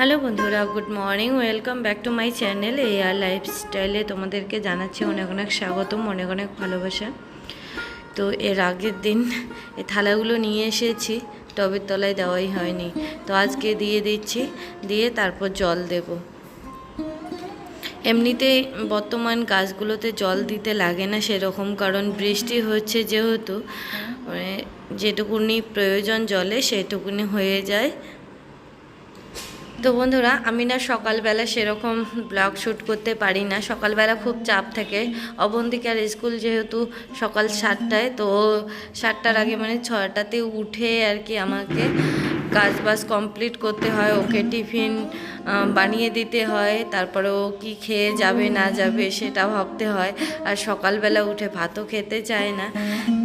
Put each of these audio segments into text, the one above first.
Hello বন্ধুরা, good morning, welcome back to my channel এ আর লাইফস্টাইলে তোমাদেরকে জানাচ্ছি অনেক অনেক স্বাগতম, অনেক অনেক ভালোবাসা। তো এর আগের দিন এই থালাগুলো নিয়ে এসেছি, টবের তলায় দেওয়াই হয়নি। তো আজকে দিয়ে দিচ্ছি, দিয়ে তারপর জল দেব। এমনিতে বর্তমান গাছগুলোতে জল দিতে লাগে না সেরকম, কারণ বৃষ্টি হচ্ছে যেহেতু মানে যেটুকুনি প্রয়োজন জলে সেটুকুনি হয়ে যায়। তো বন্ধুরা, আমি না সকালবেলা সেরকম ব্লগ শ্যুট করতে পারি না। সকালবেলা খুব চাপ থাকে। অবন্তিকার স্কুল যেহেতু সকাল সাতটায়, তো সাতটার আগে মানে ছটাতে উঠে আর কি আমাকে। কাজ বাজ কমপ্লিট করতে হয়, ওকে টিফিন বানিয়ে দিতে হয়, তারপরে ও কী খেয়ে যাবে, না যাবে সেটা ভাবতে হয়। আর সকালবেলা উঠে ভাতও খেতে চায় না।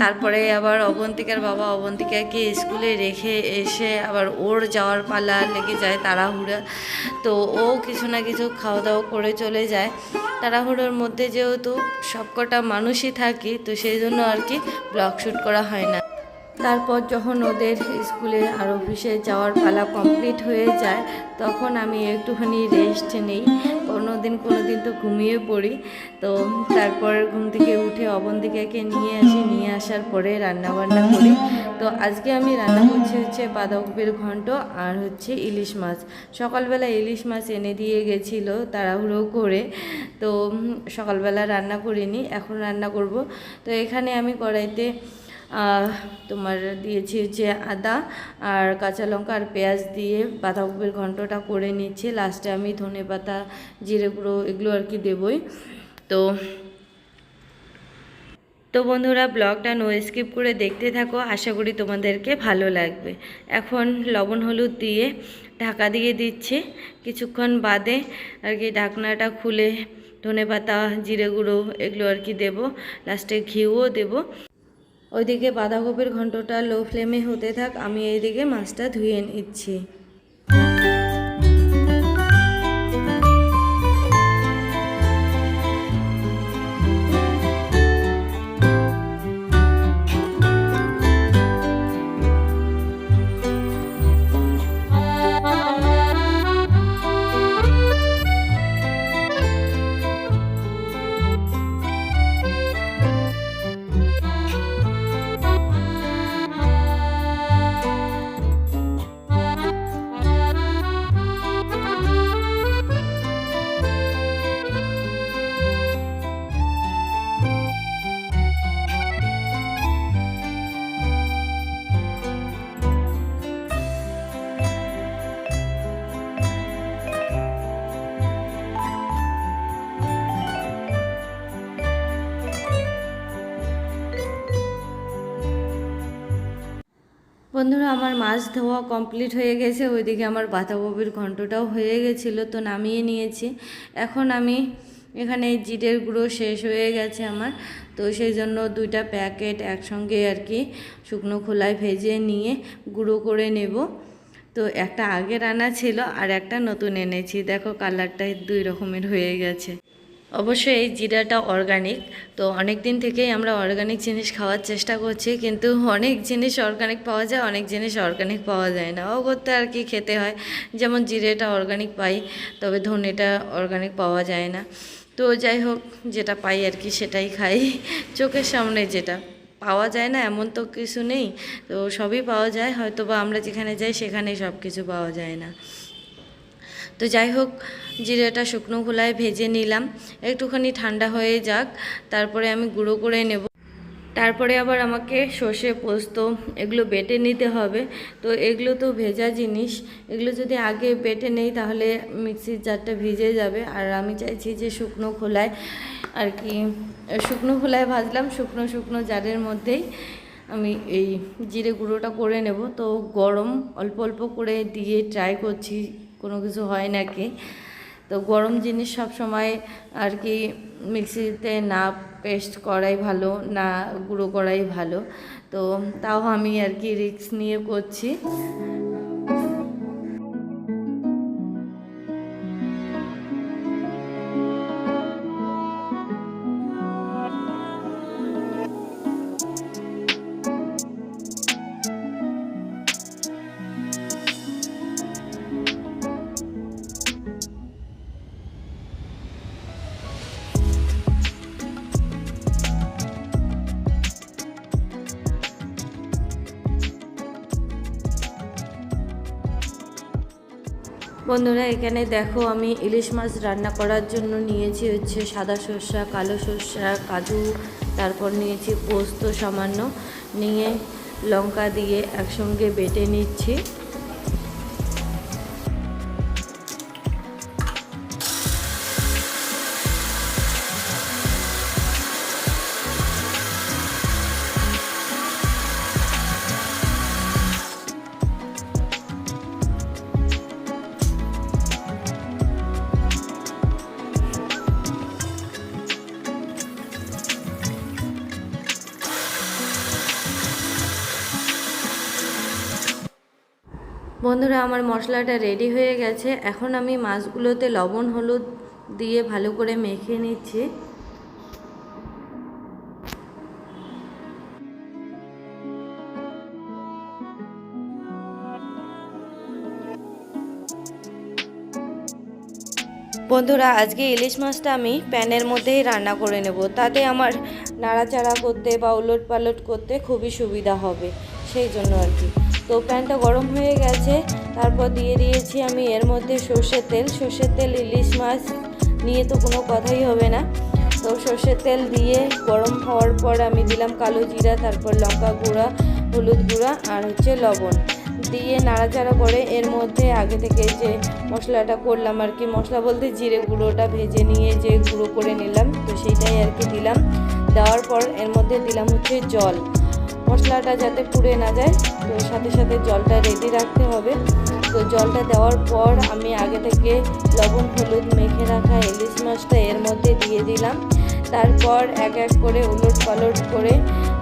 তারপরে আবার অবন্তিকার বাবা অবন্তিকাকে স্কুলে রেখে এসে আবার ওর যাওয়ার পালা লেগে যায় তাড়াহুড়া। তো ও কিছু না কিছু খাওয়া দাওয়া করে চলে যায়। তাড়াহুড়োর মধ্যে যেহেতু সবকটা মানুষই থাকি, তো সেই জন্য আর কি ব্লগ শ্যুট করা হয় না। তারপর যখন ওদের স্কুলে আর অফিসে যাওয়ার পালা কমপ্লিট হয়ে যায়, তখন আমি একটুখানি রেস্ট নেই। কোনো দিন কোনো দিন তো ঘুমিয়ে পড়ি। তো তারপর ঘুম থেকে উঠে অবন্তিকাকে নিয়ে আসি, নিয়ে আসার পরে রান্না বান্না করি। তো আজকে আমি রান্না করছি হচ্ছে বাঁধাকপির ঘন্ট আর হচ্ছে ইলিশ মাছ। সকালবেলা ইলিশ মাছ এনে দিয়ে গেছিল তাড়াহুড়ো করে। তো সকালবেলা রান্না করিনি, এখন রান্না করব। তো এখানে আমি কড়াইতে তোমার দিয়েছি হচ্ছে আদা আর কাঁচা লঙ্কা আর পেঁয়াজ দিয়ে বাঁধাকপির ঘন্টটা করে নিচ্ছি। লাস্টে আমি ধনে পাতা, জিরে গুঁড়ো এগুলো আর কি দেবই। তো তো বন্ধুরা ব্লগটা নো স্কিপ করে দেখতে থাকো, আশা করি তোমাদেরকে ভালো লাগবে। এখন লবণ হলুদ দিয়ে ঢাকা দিয়ে দিচ্ছে। কিছুক্ষণ বাদে আর কি ঢাকনাটা খুলে ধনে পাতা, জিরে গুঁড়ো এগুলো আর কি দেবো। লাস্টে ঘিউও দেবো। ওইদিকে বাঁধাকপির ঘন্টটা লো ফ্লেমে হতে থাক আমি এইদিকে মাছটা ধুয়ে নিচ্ছি। আমার মাছ ধোয়া কমপ্লিট হয়ে গেছে, ওইদিকে আমার বাঁধাকপির ঘন্টটাও হয়ে গেছিল, তো নামিয়ে নিয়েছি। এখন আমি এখানে জিরের গুঁড়ো শেষ হয়ে গেছে আমার, তো সেই জন্য দুইটা প্যাকেট একসঙ্গে আর কি শুকনো খোলায় ভেজে নিয়ে গুঁড়ো করে নেব। তো একটা আগের আনা ছিল আর একটা নতুন এনেছি, দেখো কালারটা দুই রকমের হয়ে গেছে। অবশ্যই এই জিরাটা অর্গানিক তো অনেক দিন থেকেই আমরা অর্গানিক জিনিস খাওয়ার চেষ্টা করছি, কিন্তু অনেক জিনিস অর্গানিক পাওয়া যায়, অনেক জিনিস অর্গানিক পাওয়া যায় না। ও করতে আর কি খেতে হয়, যেমন জিরেটা অর্গানিক পাই, তবে ধনেটা অর্গানিক পাওয়া যায় না। তো যাই হোক, যেটা পাই আর কি সেটাই খাই। চোখের সামনে যেটা পাওয়া যায় না, এমন তো কিছু নেই। তো সবই পাওয়া যায় হয়তো বা আমরা যেখানে যাই সেখানেই সব কিছু পাওয়া যায় না। তো যাই হোক জিরেটা শুকনো খোলায় ভেজে নিলাম। একটুখানি ঠান্ডা হয়ে যাক, তারপরে আমি গুঁড়ো করে নেব। তারপরে আবার আমাকে সর্ষে পোস্ত, এগুলো বেটে নিতে হবে। তো এগুলো তো ভেজা জিনিস, এগুলো যদি আগে বেটে নেই তাহলে মিক্সির জারটা ভিজে যাবে। আর আমি চাইছি যে শুকনো খোলায় আর কি, শুকনো খোলায় ভাজলাম, শুকনো শুকনো জারের মধ্যেই আমি এই জিরে গুঁড়োটা করে নেব। তো গরম অল্প অল্প করে দিয়ে ট্রাই করছি, কোনো কিছু হয় নাকি? তো গরম জিনিস সব সময় আর কি মিক্সিতে না পেস্ট করাই ভালো, না গুঁড়ো করাই ভালো। তো তাও আমি আর কি রিস্ক নিয়ে করছি। বন্ধুরা, এখানে দেখো আমি ইলিশ মাছ রান্না করার জন্য নিয়েছি হচ্ছে সাদা সর্ষা, কালো সর্ষা, কাজু, তারপর নিয়েছি পোস্ত সামান্য। নিয়ে লঙ্কা দিয়ে একসঙ্গে বেটে নিচ্ছি। আমার মশলাটা রেডি হয়ে গেছে। এখন আমি মাছগুলোতে লবণ, হলুদ দিয়ে ভালো করে মেখে নিচ্ছি। বন্ধুরা, আজকে ইলিশ মাছটা আমি প্যানের মধ্যেই রান্না করে নেব। তাতে আমার নাড়াচাড়া করতে বা উলট পালট করতে খুবই সুবিধা হবে। সেই জন্য আর কি। তো প্যানটা গরম হয়ে গেছে। তারপর দিয়ে দিয়েছি আমি এর মধ্যে সর্ষের তেল। সর্ষের তেল, ইলিশ মাছ নিয়ে তো কোনো কথাই হবে না। তো সর্ষের তেল দিয়ে গরম হওয়ার পর আমি দিলাম কালো জিরা, তারপর লঙ্কা গুঁড়া, হলুদ গুঁড়া আর হচ্ছে লবণ। দিয়ে নাড়াচাড়া করে এর মধ্যে আগে থেকে যে মশলাটা করলাম আর কি, মশলা বলতে জিরে গুঁড়োটা ভেজে নিয়ে যে গুঁড়ো করে নিলাম, তো সেইটাই আর কি দিলাম। দেওয়ার পর এর মধ্যে দিলাম হচ্ছে জল। মশলাটা যাতে পুড়ে না যায়, তো সাথে সাথে জলটা রেডি রাখতে হবে। তো জলটা দেওয়ার পর আমি আগে থেকে লবণ, হলুদ মেখে রাখা ইলিশ মাছটা এর মধ্যে দিয়ে দিলাম। তারপর এক এক করে উলট পালট করে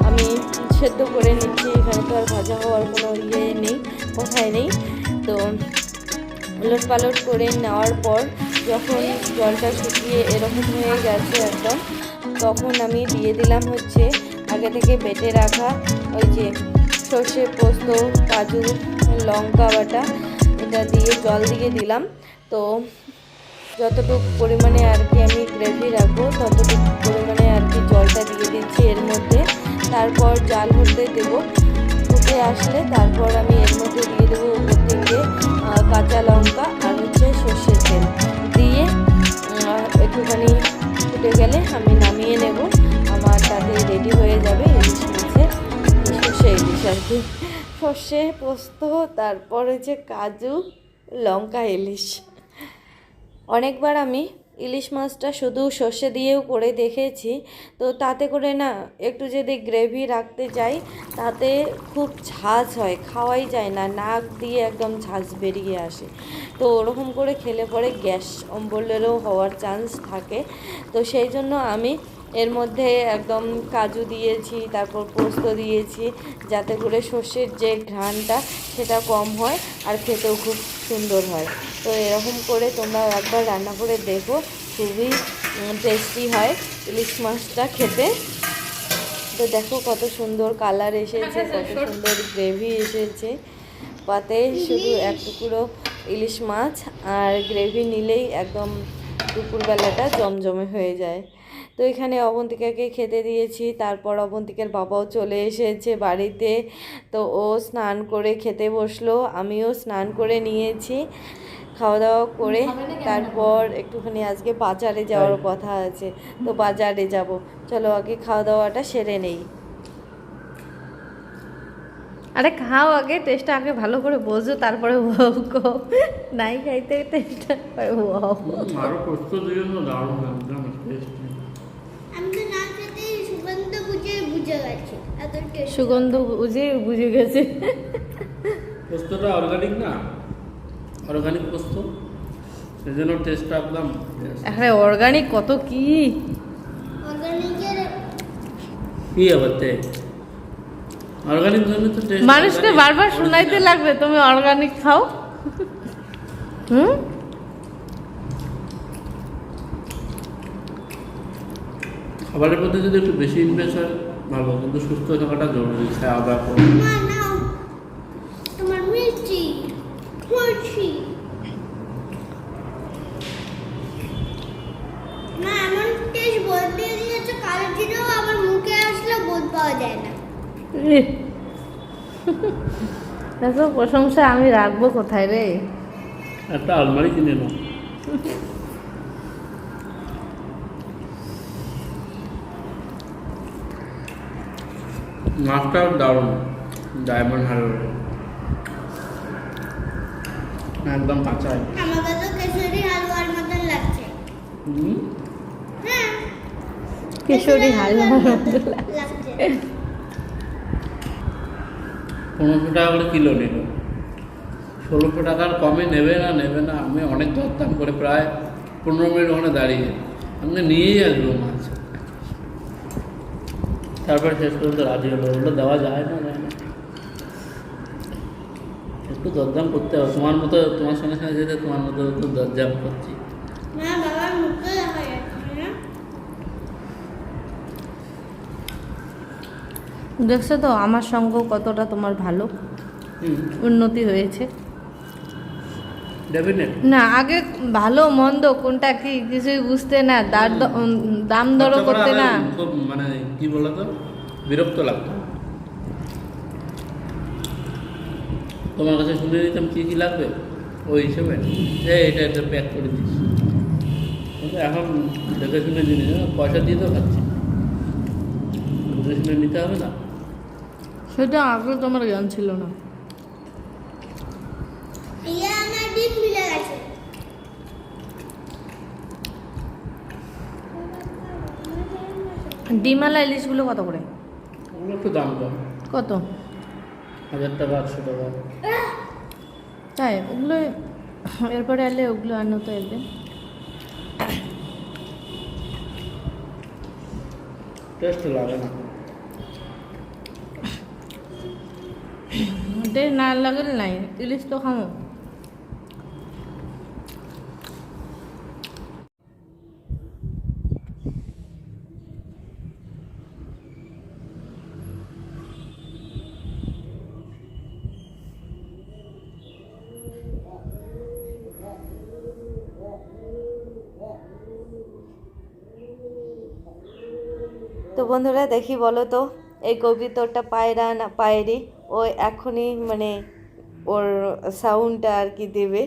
আমি সেদ্ধ করে নিচ্ছি। এখানে তো আর ভাজা হওয়ার কোনো ইয়ে নেই কোথায় নেই। তো উলট পালট করে নেওয়ার পর যখন জলটা শুকিয়ে এরকম হয়ে গেছে একদম, তখন আমি দিয়ে দিলাম হচ্ছে আগে থেকে বেটে রাখা ওই যে সর্ষে পোস্ত, কাজু, লঙ্কা বাটা, এটা দিয়ে জল দিয়ে দিলাম। তো যতটুকু পরিমাণে আর কি আমি গ্রেভি রাখব, ততটুকু পরিমাণে আর কি জলটা দিয়ে দিচ্ছি এর মধ্যে। তারপর জাল হতে দেবো। ফুটে আসলে তারপর আমি এর মধ্যে দিয়ে দেবো উপর থেকে কাঁচা লঙ্কা আর হচ্ছে সর্ষের তেল। দিয়ে একটুখানি ফুটে গেলে আমি নামিয়ে নেব। আর কি সর্ষে, পোস্ত, তারপরে যে কাজু, লঙ্কা, ইলিশ। অনেকবার আমি ইলিশ মাছটা শুধু সর্ষে দিয়েও করে দেখেছি। তো তাতে করে না একটু যদি গ্রেভি রাখতে চাই তাতে খুব ঝাঁঝ হয়, খাওয়াই যায় না, নাক দিয়ে একদম ঝাঁঝ বেরিয়ে আসে। তো ওরকম করে খেলে পরে গ্যাস অম্বলেরও হওয়ার চান্স থাকে। তো সেই জন্য আমি এর মধ্যে একদম কাজু দিয়েছি তারপর পোস্ত দিয়েছি যাতে করে সর্ষের যে ঘ্রাণটা সেটা কম হয় আর খেতেও খুব সুন্দর হয়। তো এরকম করে তোমরা একবার রান্না করে দেখো খুবই টেস্টি হয় ইলিশ মাছটা খেতে। তো দেখো কত সুন্দর কালার এসেছে কত সুন্দর গ্রেভি এসেছে। পাতে শুধু এক টুকরো ইলিশ মাছ আর গ্রেভি নিলেই একদম দুপুরবেলাটা জমজমে হয়ে যায়। তো এখানে অবন্তিকাকে খেতে দিয়েছি তারপর অবন্তিকার বাবাও চলে এসেছে বাড়িতে। তো ও স্নান করে খেতে বসল আমিও স্নান করে নিয়েছি খাওয়া দাওয়া করে। তারপর একটুখানি আজকে বাজারে যাওয়ার কথা আছে তো বাজারে যাব। চলো আগে খাওয়া দাওয়াটা সেরে নেই। আরে খাও আগে টেস্টটা আগে ভালো করে বোঝো তারপরে বউকো নাই খাইতে টেস্টটা আরও পোস্ত দিয়ে তো দারুণ টেস্টি আমি তো না খেতে সুগন্ধ বুঝে গেছি টেস্ট সুগন্ধ। বুঝে বুঝে গেছে। পোস্তটা অর্গানিক না? অর্গানিক পোস্ত? সেই জন্য টেস্টটা একদম best। অর্গানিক কত কি? অর্গানিকের কি আবার তে? অর্গানিক জন্য তো টেস্ট মানুষকে বারবার শোনাইতে লাগবে তুমি অর্গানিক খাও। হুম? খাবারের মধ্যে যদি একটু বেশি ইনভেস্ট হয় ভালো কিন্তু সুস্থ থাকাটা জরুরি খাওয়া দাওয়া করে দেখো প্রশংসা আমি রাখব কোথায় রে? একটা আলমারি কিনে নাও। মাছটাও দারুণ ডায়মন্ড হারবার একদম কাঁচা। কেশরি হালুয়ার মতন লাগছে। হুম? কেশরি হালুয়ার মতন লাগছে। পনেরোশো টাকা করে কিলো নিল ষোলোশো টাকার কমে নেবে না নেবে না। আমি অনেক দরদাম করে প্রায় পনেরো মিনিট ওখানে দাঁড়িয়ে। আমি নিয়েই আসব মাছ। তারপর শেষ পর্যন্ত রাজি হলো ওগুলো দেওয়া যায় না যায় না। একটু দরদাম করতে হবে। তোমার মতো তোমার সঙ্গে সঙ্গে যেতে তোমার মতো একটু দরদাম করছি। দেখছ তো আমার সঙ্গ কতটা তোমার ভালো। উন্নতি হয়েছে। না আগে ভালো মন্দ কোনটা কি কিছুই বুঝতে না দার দাম দরও করতে না। মানে কি বলতো বিরক্ত লাগতো। তোমার কাছে শুনে নিতাম কি কি লাগবে? ওই হিসেবে। যে এটা এটা প্যাক করে দিস। এখন দেখে শুনে জিনিস পয়সা দিয়ে তো খাচ্ছি। বুঝে শুনে নিতে হবে না। সেটা আগে তোমার জ্ঞান ছিল না ইয়া আমার ডিম মিলে গেছে ডিমালা ইলিশগুলো কত করে? ওগুলো একটু দাম কম। কত? হাজার টাকা আটশো টাকা। তাই ওগুলো এরপরে এলে ওগুলো আর তো এলে টেস্ট লাগে না। ওটাই না লাগলে নাই ইলিশ তো খামো। তো বন্ধুরা দেখি বলো তো, এই কবিতরটা পায়রা না, পায়রি, ও এখনই মানে ওর সাউন্ডটা আর কি দেবে।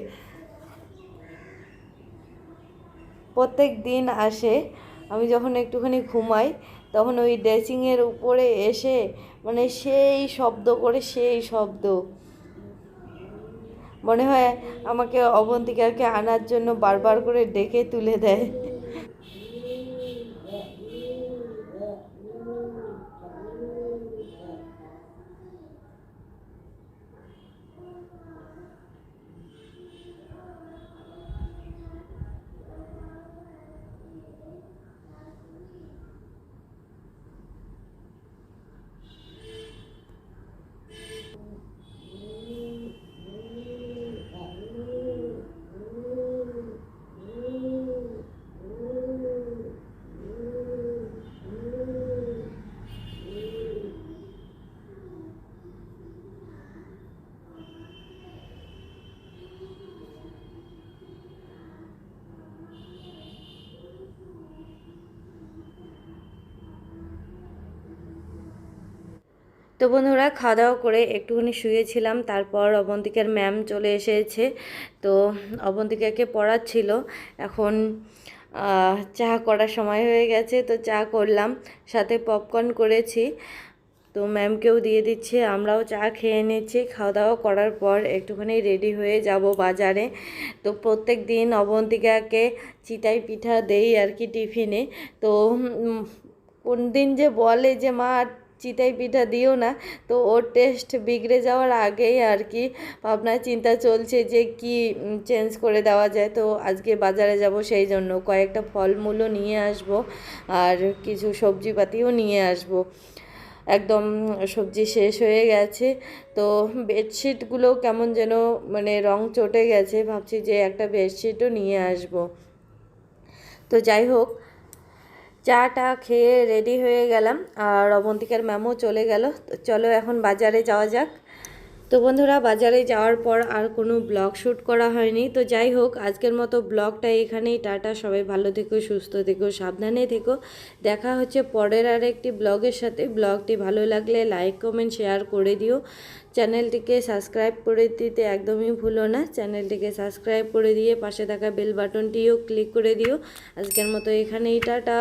প্রত্যেক দিন আসে, আমি যখন একটুখানি ঘুমাই, তখন ওই ড্রেসিংয়ের উপরে এসে মানে সেই শব্দ করে সেই শব্দ। মনে হয় আমাকে অবন্তিকাকে আনার জন্য বারবার করে ডেকে তুলে দেয়। তো বন্ধুরা খাওয়া দাওয়া করে একটুখানি শুয়েছিলাম, তারপর অবন্তিকার ম্যাম চলে এসেছে। তো অবন্তিকাকে পড়াচ্ছিল। এখন চা করার সময় হয়ে গেছে, তো চা করলাম, সাথে পপকর্ন করেছি। তো ম্যামকেও দিয়ে দিচ্ছি, আমরাও চা খেয়ে নিচ্ছি। খাওয়া দাওয়া করার পর একটুখানি রেডি হয়ে যাব বাজারে। তো প্রত্যেক দিন অবন্তিকাকে চিটাই পিঠা দেই আর কি টিফিনে। তো কোন দিন যে বলে যে, মা চিটাই পিঠা দিও না। তো ওর টেস্ট বিগড়ে যাওয়ার আগেই আর কি ভাবনা চিন্তা চলছে যে কি চেঞ্জ করে দেওয়া যায়। তো আজকে বাজারে যাব সেই জন্য। কয়েকটা ফলমূলও নিয়ে আসব আর কিছু সবজিপাতিও নিয়ে আসব। একদম সবজি শেষ হয়ে গেছে। তো বেডশিটগুলো কেমন যেন মানে রং চটে গেছে। ভাবছি যে একটা বেডশিটও নিয়ে আসব। তো যাই হোক চাটা খেয়ে রেডি হয়ে গেলাম আর অবন্তিকার ম্যামও চলে গেল। চলো এখন বাজারে যাওয়া যাক। তো তো বন্ধুরা, বাজারে যাওয়ার পর আর কোনো ব্লগ শ্যুট করা হয়নি। তো যাই হোক, আজকের মতো ব্লগটা এখানেই টাটা। সবাই ভালো থেকো, সুস্থ থেকো, সাবধানে থেকো। দেখা হচ্ছে পরের আর একটি ব্লগের সাথে। ব্লগটি ভালো লাগলে লাইক কমেন্ট শেয়ার করে দিও। চ্যানেলটিকে সাবস্ক্রাইব করে দিতে একদমই ভুলো না। চ্যানেলটিকে সাবস্ক্রাইব করে দিয়ে পাশে থাকা বেল বাটনটিও ক্লিক করে দিও। আজকের মতো এখানেই টাটা।